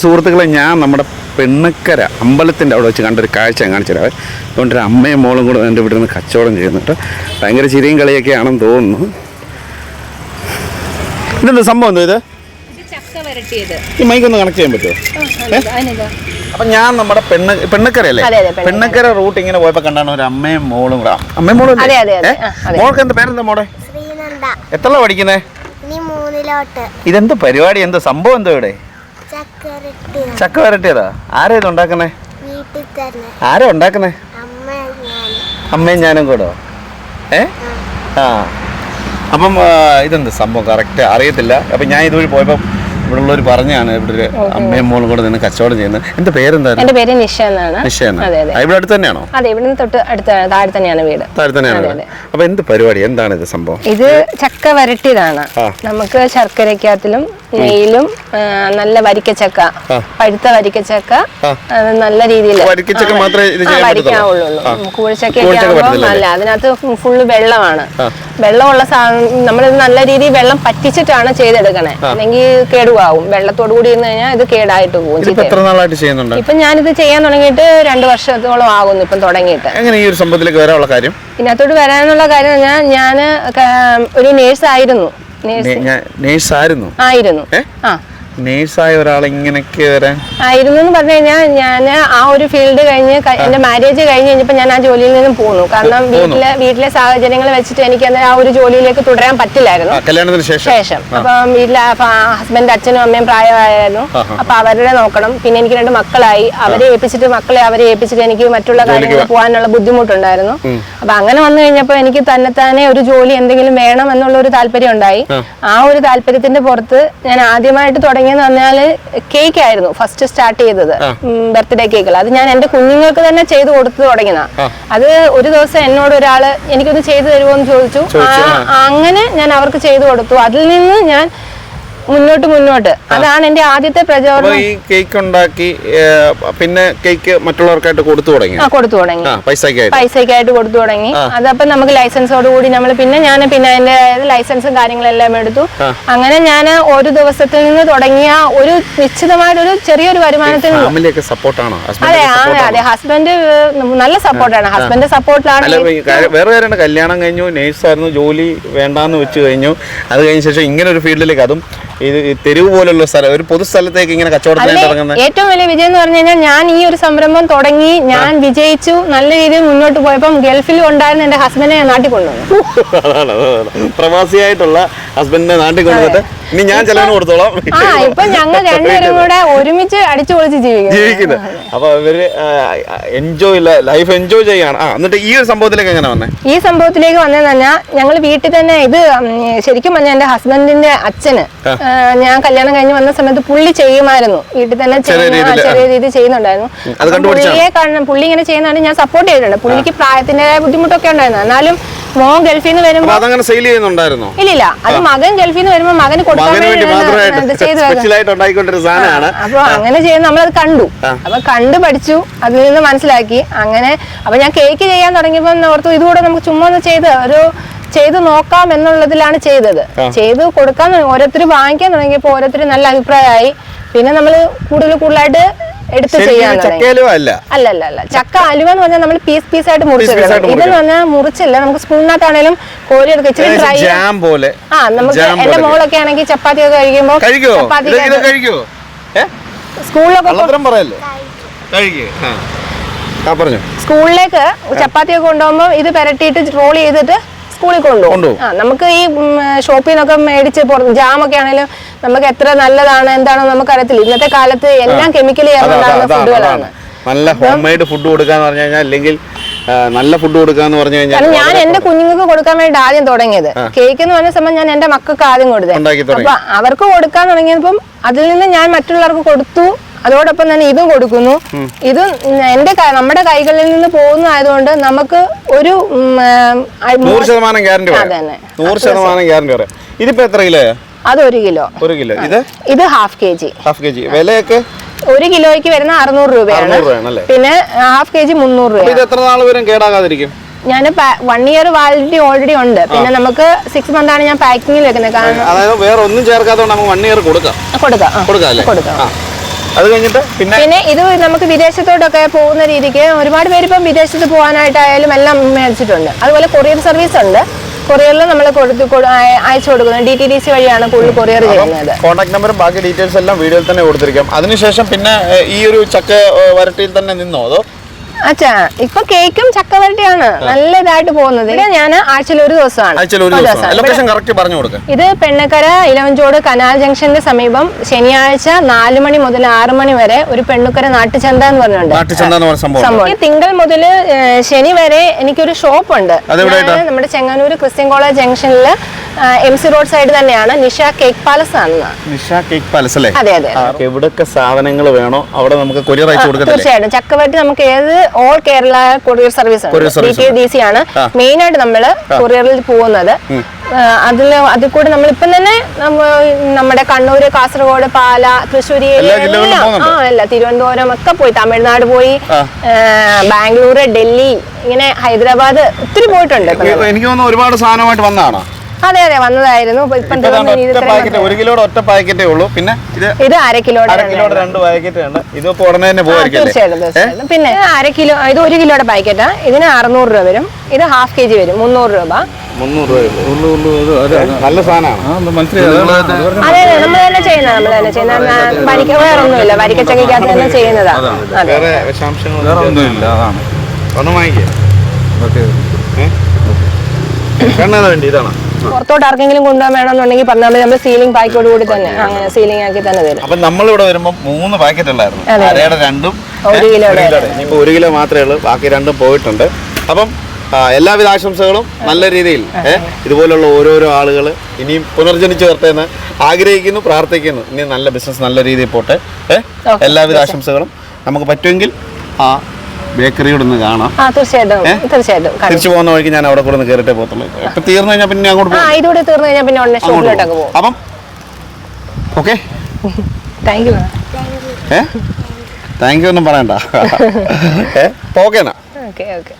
സുഹൃത്തുക്കളെ ഞാൻ നമ്മുടെ പെണ്ണക്കര അമ്പലത്തിന്റെ അവിടെ വെച്ച് കണ്ടൊരു കാഴ്ച ഞാൻ കാണിച്ചു തരാം. അതുകൊണ്ട് ഒരു അമ്മയും മോളും കൂടെ എന്റെ ഇവിടെ നിന്ന് കച്ചവടം ചെയ്യുന്നുണ്ട്. ഭയങ്കര ചിരിയും കളിയൊക്കെ ആണെന്ന് തോന്നുന്നു. ഇതെന്താ സംഭവം എന്താ ഇത്? ഈ ചക്ക ഒന്ന് കണക്ട് ചെയ്യാൻ പറ്റുമോ? അപ്പൊ ഞാൻ നമ്മുടെ പെണ്ണ പെണ്ണക്കര അല്ലേ അതെ, അതെ, പെണ്ണക്കര. റൂട്ട് ഇങ്ങനെ പോയപ്പോൾ കണ്ടാണ് ഒരു അമ്മയും മോളും കൂടെ. അമ്മയും മോളും. മോൾക്ക് എന്താ പേരെന്താ മോളെ? ശ്രീനന്ദ. എത്ര പഠിക്കുന്നേ? ഇതെന്താ പരിപാടി എന്താ സംഭവം എന്താ ഇവിടെ? ചക്ക വരട്ടിയതാ? ആരാ ഇത് ഉണ്ടാക്കുന്നേ വീട്ടിൽ തന്നെ. ആരാ ഉണ്ടാക്കുന്നേ അമ്മയും ഞാനും. കൂടോ? ഏ? ആ. അപ്പം ഇതെന്ത് സംഭവം? കറക്റ്റ് അറിയത്തില്ല. അപ്പം ഞാൻ ഇതുവഴി പോയപ്പോൾ ഇവിടെ ഉള്ളവർ പറഞ്ഞാണ് ഇവിടെ ഒരു അമ്മയും മോളും കൂടെ നിന്ന് കച്ചവടം ചെയ്യുന്നത് എന്റെ പേരെന്തായിരുന്നു? എന്റെ പേര് നിഷ എന്നാണ്. നിഷ അതെ അതെ. ഇവിടെ അടുത്ത് തന്നെയാണോ? അതെ ഇവിടുന്ന് തൊട്ട് അടുത്ത താഴെ തന്നെയാണ് വീട്. താഴെ തന്നെയാണ്? അപ്പൊ. എന്ത് പരിപാടി? എന്താണ് ഇത് സംഭവം? ഇത് ചക്ക വരട്ടിയതാണ്. നമുക്ക് ശർക്കരക്കകത്തിലും നെയ്യിലും ആ, നല്ല വരിക്കച്ചക്ക. പഴുത്ത വരിക്കച്ചക്ക. നല്ല രീതിയിൽ. വരിക്കച്ചക്ക മാത്രമേ വരിക്കാവുള്ളൂ. ആകുമ്പോൾ അതിനകത്ത് ഫുള്ള് വെള്ളമാണ്. വെള്ളമുള്ള നമ്മൾ നമ്മളിത് നല്ല രീതിയിൽ വെള്ളം പറ്റിച്ചിട്ടാണ് ചെയ്തെടുക്കണേ. അല്ലെങ്കിൽ കേടുവാകും. വെള്ളത്തോടു കൂടി ഇരുന്ന് കഴിഞ്ഞാൽ ഇത് കേടായിട്ട് പോകും ഇപ്പൊ ഞാനിത് ചെയ്യാൻ തുടങ്ങിയിട്ട് രണ്ടു വർഷത്തോളം ആകുന്നു ഇപ്പം തുടങ്ങിയിട്ട്. എങ്ങനെ ഈ ഒരു സംഭവത്തിലേക്ക് വരാനുള്ള കാര്യം? ഇതിനകത്തോട്ട് വരാനുള്ള കാര്യം പറഞ്ഞാൽ ഞാൻ ഒരു നേഴ്സ് ആയിരുന്നു നേഴ്സ് നേഴ്സ് ആയിരുന്നു ആയിരുന്നു ആ നേഴ്സായ ഒരാൾ ഇങ്ങനെയൊക്കെ വരാൻ ആയിരുന്നു എന്ന് പറഞ്ഞു കഴിഞ്ഞാൽ ഞാൻ ആ ഒരു ഫീൽഡ് കഴിഞ്ഞ് എന്റെ മാരേജ് കഴിഞ്ഞ് കഴിഞ്ഞപ്പോൾ ഞാൻ ആ ജോലിയിൽ നിന്നും പോന്നു. കാരണം വീട്ടിലെ വീട്ടിലെ സാഹചര്യങ്ങൾ വെച്ചിട്ട് എനിക്ക് അന്നേരം ആ ഒരു ജോലിയിലേക്ക് തുടരാൻ പറ്റില്ലായിരുന്നു. കല്യാണത്തിന് ശേഷം? അപ്പം വീട്ടിലെ ഹസ്ബൻഡ് അച്ഛനും അമ്മയും പ്രായമായിരുന്നു. അപ്പൊ അവരുടെ നോക്കണം. പിന്നെ എനിക്ക് രണ്ട് മക്കളായി. അവരെ ഏൽപ്പിച്ചിട്ട് മക്കളെ അവരെ ഏൽപ്പിച്ചിട്ട് എനിക്ക് മറ്റുള്ള കാര്യങ്ങൾ പോകാനുള്ള ബുദ്ധിമുട്ടുണ്ടായിരുന്നു. അപ്പൊ അങ്ങനെ വന്നു കഴിഞ്ഞപ്പോൾ എനിക്ക് തന്നെത്താനെ ഒരു ജോലി എന്തെങ്കിലും വേണം എന്നുള്ള ഒരു താല്പര്യം ഉണ്ടായി. ആ. ഒരു താല്പര്യത്തിന്റെ പുറത്ത് ഞാൻ ആദ്യമായിട്ട് തുടങ്ങിയെന്ന് പറഞ്ഞാൽ കേക്ക് ആയിരുന്നു ഫസ്റ്റ് സ്റ്റാർട്ട് ചെയ്തത് ബർത്ത്ഡേ കേക്കുകൾ അത് ഞാൻ എന്റെ കുഞ്ഞുങ്ങൾക്ക് തന്നെ ചെയ്ത് കൊടുത്തു തുടങ്ങിയതാ. അത് ഒരു ദിവസം എന്നോട് ഒരാൾ എനിക്കൊന്ന് ചെയ്തു തരുമോ എന്ന് ചോദിച്ചു അങ്ങനെ ഞാൻ അവർക്ക് ചെയ്തു കൊടുത്തു. അതിൽ നിന്ന് ഞാൻ മുന്നോട്ട് മുന്നോട്ട്. അതാണ് എന്റെ ആദ്യത്തെ പ്രചോദനം. ഈ കേക്ക് ഉണ്ടാക്കി പിന്നെ കേക്ക് മറ്റുള്ളവർക്കായിട്ട് കൊടുത്തു തുടങ്ങി. കൊടുത്തു തുടങ്ങി. പൈസക്കായിട്ട് കൊടുത്തു തുടങ്ങി. അതപ്പം നമുക്ക് ലൈസൻസോട് കൂടി നമ്മൾ പിന്നെ ഞാൻ പിന്നെ അതിന്റെ ലൈസൻസും കാര്യങ്ങളെല്ലാം എടുത്തു. അങ്ങനെ ഞാൻ ഒരു ദിവസത്തിൽ നിന്ന് തുടങ്ങിയ ഒരു നിശ്ചിതമായിട്ടൊരു ചെറിയൊരു വരുമാനത്തിൽ സപ്പോർട്ടാണോ? അതെ അതെ ഹസ്ബൻഡ് നല്ല സപ്പോർട്ടാണ്. ഹസ്ബൻഡ് സപ്പോർട്ടിലാണ് ഈ വേറെ കല്യാണം കഴിഞ്ഞു നേഴ്സായിരുന്നു ജോലി വേണ്ടാന്ന് വെച്ച് കഴിഞ്ഞു. അത് കഴിഞ്ഞ ശേഷം ഇങ്ങനെ ഒരു ഫീൽഡിലേക്ക് അതും ഇത് തെരുവ് പോലുള്ള സ്ഥലം ഒരു പൊതു സ്ഥലത്തേക്ക് ഇങ്ങനെ കച്ചവടത്തിനായിട്ട് ഇറങ്ങുന്നത് ഏറ്റവും വലിയ വിജയം എന്ന് പറഞ്ഞു കഴിഞ്ഞാൽ ഞാൻ ഈ ഒരു സംരംഭം തുടങ്ങി ഞാൻ വിജയിച്ചു നല്ല രീതിയിൽ മുന്നോട്ട് പോയപ്പം ഗൾഫിൽ ഉണ്ടായിരുന്ന എന്റെ ഹസ്ബൻഡിനെ നാട്ടിൽ കൊണ്ടുവന്നു പ്രവാസിയായിട്ടുള്ള ഹസ്ബൻഡിനെ നാട്ടിൽ കൊണ്ടുവന്നിട്ട് ഇനി ഞാൻ ചെലവിന് കൊടുത്തോളാം. ആ ഇപ്പൊ ഞങ്ങൾ രണ്ടുപേരും കൂടെ ഒരുമിച്ച് അടിച്ചു പൊളിച്ച് ജീവിക്കുന്നു. ജീവിക്കുന്നത് അപ്പൊ ഇവർ എൻജോയ് ലൈഫ് എൻജോയ് ചെയ്യാണ്. ആ എന്നിട്ട് ഈ ഒരു സംഭവത്തിലേക്ക് എങ്ങനെ വന്നേ? ഈ സംഭവത്തിലേക്ക് വന്നതെന്ന് പറഞ്ഞാൽ ഞങ്ങൾ വീട്ടിൽ തന്നെ ഇത് ഉം, ശരിക്കും പറഞ്ഞാൽ എന്റെ ഹസ്ബൻഡിന്റെ അച്ഛന് ആ, ഞാൻ കല്യാണം കഴിഞ്ഞ് വന്ന സമയത്ത് പുള്ളി ചെയ്യുമായിരുന്നു. വീട്ടിൽ തന്നെ ചെയ്യുന്ന- ആ, രീതിയിൽ, ചെറിയ രീതി ചെയ്യുന്നുണ്ടായിരുന്നു. അത്? പുള്ളിയെ കാരണം പുള്ളി ഇങ്ങനെ ചെയ്യുന്നതാണ്. ഞാൻ സപ്പോർട്ട് ചെയ്തിട്ടുണ്ട്. പുള്ളിക്ക് പ്രായത്തിന്റെ ബുദ്ധിമുട്ടൊക്കെ ഉണ്ടായിരുന്നു. എന്നാലും മോൻ ഗൾഫിൽ നിന്ന് വരുമ്പോ അതങ്ങനെ സെയിൽ ചെയ്യുന്നുണ്ടായിരുന്നോ? ഇല്ല അത് മകൻ ഗൾഫിൽ നിന്ന് വരുമ്പോ മകന് കൊടുക്കാൻ സാധനമാണ്. അപ്പൊ അങ്ങനെ ചെയ്യുന്ന നമ്മളത് കണ്ടു. അപ്പൊ കണ്ടു പഠിച്ചു. അതിൽ നിന്ന് മനസ്സിലാക്കി. അങ്ങനെ അപ്പൊ ഞാൻ കേക്ക് ചെയ്യാൻ തുടങ്ങിയപ്പോ ഓർത്തു ഇതുകൂടെ നമുക്ക് ചുമ്മാ ഒന്ന് ചെയ്ത് ഒരു ചെയ്ത് നോക്കാം എന്നുള്ളതിലാണ് ചെയ്തത്. ചെയ്ത് കൊടുക്കാൻ. ഓരോരുത്തർ വാങ്ങിക്കാൻ തുടങ്ങിയപ്പോ ഓരോരുത്തർ നല്ല അഭിപ്രായമായി. പിന്നെ നമ്മൾ കൂടുതൽ കൂടുതലായിട്ട് എടുത്ത് ചെയ്യാൻ അല്ല അല്ല. അല്ല ചക്ക അലുവ എന്ന് പറഞ്ഞാൽ നമ്മൾ പീസ് പീസ് ആയിട്ട് മുറിച്ചെടുക്കണം ഇതെന്ന് പറഞ്ഞാൽ മുറിച്ചില്ല. നമുക്ക് സ്പൂണിനകത്താണേലും കോരി എടുക്കുക ഇച്ചിരി ഡ്രൈ പോലെ. ആ നമുക്ക് എന്റെ മോളൊക്കെ ആണെങ്കിൽ ചപ്പാത്തി ഒക്കെ കഴിക്കുമ്പോൾ കഴിക്കോ. ചപ്പാത്തി സ്കൂളിലൊക്കെ സ്കൂളിലേക്ക് ചപ്പാത്തി ഒക്കെ കൊണ്ടുപോകുമ്പോൾ ഇത് പെരട്ടിയിട്ട് റോൾ ചെയ്തിട്ട് സ്കൂളിൽ കൊണ്ടുപോകും നമുക്ക് ഈ ഷോപ്പിൽ നിന്നൊക്കെ മേടിച്ച് ജാമൊക്കെ ആണെങ്കിലും നമുക്ക് എത്ര നല്ലതാണ് എന്താണോ നമുക്ക് അറിയത്തില്ല ഇന്നത്തെ കാലത്ത് എല്ലാം ചേർന്നുണ്ടാകുന്ന അതാണ്, ഫുഡുകളാണ് നല്ല ഹോം മെയ്ഡ് ഫുഡ് കൊടുക്കാന്ന് പറഞ്ഞു കഴിഞ്ഞാൽ അല്ലെങ്കിൽ നല്ല ഫുഡ് കൊടുക്കാന്ന് പറഞ്ഞു കഴിഞ്ഞാൽ ഞാൻ എന്റെ കുഞ്ഞുങ്ങൾക്ക് കൊടുക്കാൻ വേണ്ടി ആദ്യം തുടങ്ങിയത്. കേക്ക് എന്ന് പറഞ്ഞ സമയം ഞാൻ എന്റെ മക്കൾക്ക് ആദ്യം കൊടുത്തത്. അപ്പോൾ അപ്പൊ അവർക്ക് കൊടുക്കാൻ തുടങ്ങിയപ്പം അതിൽ നിന്ന് ഞാൻ മറ്റുള്ളവർക്ക് കൊടുത്തു. അതോടൊപ്പം തന്നെ ഇതും കൊടുക്കുന്നു. ഇത് എന്റെ നമ്മുടെ കൈകളിൽ നിന്ന് പോകുന്ന ആയതുകൊണ്ട് നമുക്ക് ഒരു നൂറ് ശതമാനം ഗ്യാരണ്ടി അതന്നെ. നൂറ് ശതമാനം ഗ്യാരണ്ടി പറയാം. ഇതിപ്പോ എത്ര കിലോ? അത് ഒരു കിലോ. ഒരു കിലോ. ഇത്? ഇത് half K G half K G വിലയൊക്കെ? ഒരു കിലോയ്ക്ക് വരുന്ന അറുന്നൂറ് രൂപയാണ്. പിന്നെ ഹാഫ് കെ ജി മുന്നൂറ് രൂപ ഇത് എത്ര നാൾ വരും കേടാകാതിരിക്കും? ഞാൻ വൺ ഇയർ വാലിഡിറ്റി ഓൾറെഡി ഉണ്ട്. പിന്നെ നമുക്ക് സിക്സ് മന്ത് ആണ് ഞാൻ പാക്കിങ്ങിൽ വെക്കുന്നത്. കാരണം അതായത് വേറെ ഒന്നും ചേർക്കാത്തതുകൊണ്ട് നമുക്ക് വൺ ഇയർ കൊടുക്കാം. കൊടുക്കാം. കൊടുക്കാം കൊടുക്കാം. അത് കഴിഞ്ഞിട്ട് പിന്നെ പിന്നെ ഇത് നമുക്ക് വിദേശത്തോട്ടൊക്കെ പോകുന്ന രീതിക്ക് ഒരുപാട് പേര് ഇപ്പം വിദേശത്ത് പോകാനായിട്ടായാലും എല്ലാം മേടിച്ചിട്ടുണ്ട്. അതുപോലെ കൊറിയർ സർവീസ് ഉണ്ട്. കൊറിയറിൽ നമ്മൾ കൊടുത്ത് അയച്ചു കൊടുക്കുന്നത് ഡി ടി ഡി സി വഴിയാണ് കൂടുതൽ കൊറിയർ ചെയ്യുന്നത്. കോൺടാക്ട് നമ്പറും ബാക്കി ഡീറ്റെയിൽസ് എല്ലാം വീഡിയോയിൽ തന്നെ കൊടുത്തിരിക്കാം. അതിനുശേഷം പിന്നെ ഈ ഒരു ചക്ക വരട്ടിയിൽ തന്നെ നിന്നോ അതോ? അച്ഛാ ഇപ്പൊ കേക്കും ചക്കവരട്ടിയാണ്. നല്ല ഇതായിട്ട് പോകുന്നത്. ഇത് ഞാൻ ആഴ്ചയിൽ ഒരു ദിവസമാണ്. ലൊക്കേഷൻ കറക്റ്റ് പറഞ്ഞു കൊടുക്കാം. ഇത് പെണ്ണക്കര ഇലവഞ്ചോട് കനാൽ ജംഗ്ഷന്റെ സമീപം ശനിയാഴ്ച നാല് മണി മുതൽ ആറ് മണി വരെ ഒരു പെണ്ണുക്കര നാട്ടുചന്ത എന്ന് പറഞ്ഞിട്ടുണ്ട് നാട്ടുചന്ത എന്ന് പറഞ്ഞ സംഭവം ഈ തിങ്കൾ മുതൽ ശനി വരെ എനിക്കൊരു ഷോപ്പ് ഉണ്ട്? നമ്മുടെ ചെങ്ങന്നൂർ ക്രിസ്ത്യൻ കോളേജ് ജംഗ്ഷനിൽ എം സി റോഡ് സൈഡ് തന്നെയാണ് നിഷ കേക്ക് പാലസ് ആണ് നിഷ കേക്ക് പാലസ് അല്ലേ? അതെ അതെ എവിടൊക്കെ സാധനങ്ങൾ വേണോ അവിടെ നമുക്ക് കൊറിയർ അയച്ചു കൊടുക്കാം തീർച്ചയായിട്ടും. ചക്കവട്ടി നമുക്ക് ഏത് all Kerala courier service D C ആണ്. മെയിൻ ആയിട്ട് നമ്മൾ കൊറിയറിൽ പോകുന്നത്. അതിൽ അതിൽ കൂടെ നമ്മൾ ഇപ്പം തന്നെ നമ്മുടെ കണ്ണൂര് കാസർഗോഡ് പാല തൃശ്ശൂർ എല്ലാം ആ അല്ല തിരുവനന്തപുരം ഒക്കെ പോയി. തമിഴ്നാട് പോയി. ബാംഗ്ലൂർ ഡൽഹി ഇങ്ങനെ ഹൈദരാബാദ് ഒത്തിരി പോയിട്ടുണ്ട് എനിക്ക് തോന്നുന്നു ഒരുപാട് സാധനമായിട്ട് വന്നതാണോ? അതെ അതെ വന്നതായിരുന്നു. ഒരു കിലോയുടെ ഒറ്റ പാക്കറ്റേ ഉള്ളൂ. പിന്നെ ഇത് അര കിലോ അര കിലോയുടെ രണ്ട് പാക്കറ്റ് ഉണ്ട് ഇതിപ്പോ ഉടനെ തന്നെ തീർച്ചയായിട്ടും പിന്നെ ഇത് അര കിലോ ഇത് ഒരു കിലോയുടെ പാക്കറ്റാ. ഇതിന് അറുന്നൂറ് രൂപ വരും. ഇത് ഹാഫ് കെ ജി വരും. മുന്നൂറ് രൂപ. നല്ല സാധനമാണ്. അതെ നമ്മൾ തന്നെ ചെയ്യുന്ന നമ്മൾ തന്നെ ചെയ്യുന്ന വരിക്ക വേറൊന്നുമില്ല. വരിക്കച്ചക്കകത്ത് തന്നെ ചെയ്യുന്നതാ. അതെ. വേറെ വിഷാംശങ്ങൾ ഒന്നുമില്ല അതാണ്. ഒന്നും വാങ്ങിക്കേ. ഓക്കെ. കണ്ണേതാ വേണ്ടി ഇതാണ്. പുറത്തോട്ട് ആർക്കെങ്കിലും കൊണ്ടുപോകാൻ വേണമെന്നുണ്ടെങ്കിൽ പറഞ്ഞാൽ നമ്മൾ സീലിംഗ് പാക്കോട് കൂടി തന്നെ. അങ്ങനെ സീലിംഗ് ആക്കി തന്നെ തരും. അപ്പൊ നമ്മളിവിടെ വരുമ്പോ മൂന്ന് പാക്കറ്റ് ഉണ്ടായിരുന്നു അരയുടെ രണ്ടും ഒരു കിലോ. ഒരു കിലോ മാത്രമേ ഉള്ളൂ. ബാക്കി രണ്ടും പോയിട്ടുണ്ട്. അപ്പം എല്ലാവിധ ആശംസകളും നല്ല രീതിയിൽ ഇതുപോലുള്ള ഓരോരോ ആളുകൾ ഇനിയും പുനർജനിച്ചു വരട്ടെ എന്ന് ആഗ്രഹിക്കുന്നു പ്രാർത്ഥിക്കുന്നു. ഇനി നല്ല ബിസിനസ് നല്ല രീതിയിൽ പോട്ടെ. എല്ലാവിധ ആശംസകളും നമുക്ക് പറ്റുമെങ്കിൽ ആ ബേക്കറിയോട് ഒന്ന് കാണാം തീർച്ചയായിട്ടും. തിരിച്ചു പോകുന്ന വഴിക്ക് ഞാൻ അവിടെ കൂടെ ഒന്ന് കയറിട്ടേ പോകത്തുള്ളൂ ഇപ്പൊ തീർന്നു കഴിഞ്ഞാൽ പിന്നെ അങ്ങോട്ട് പോകും ഇതുകൂടെ തീർന്നു കഴിഞ്ഞാൽ പിന്നെ ഉടനെ ഷോപ്പിലോട്ടൊക്കെ പോകും. അപ്പം ഓക്കെ? താങ്ക് യു ഏ? താങ്ക് യു ഒന്നും പറയണ്ട. ഏ? ഓക്കെ എന്നാ. Okay okay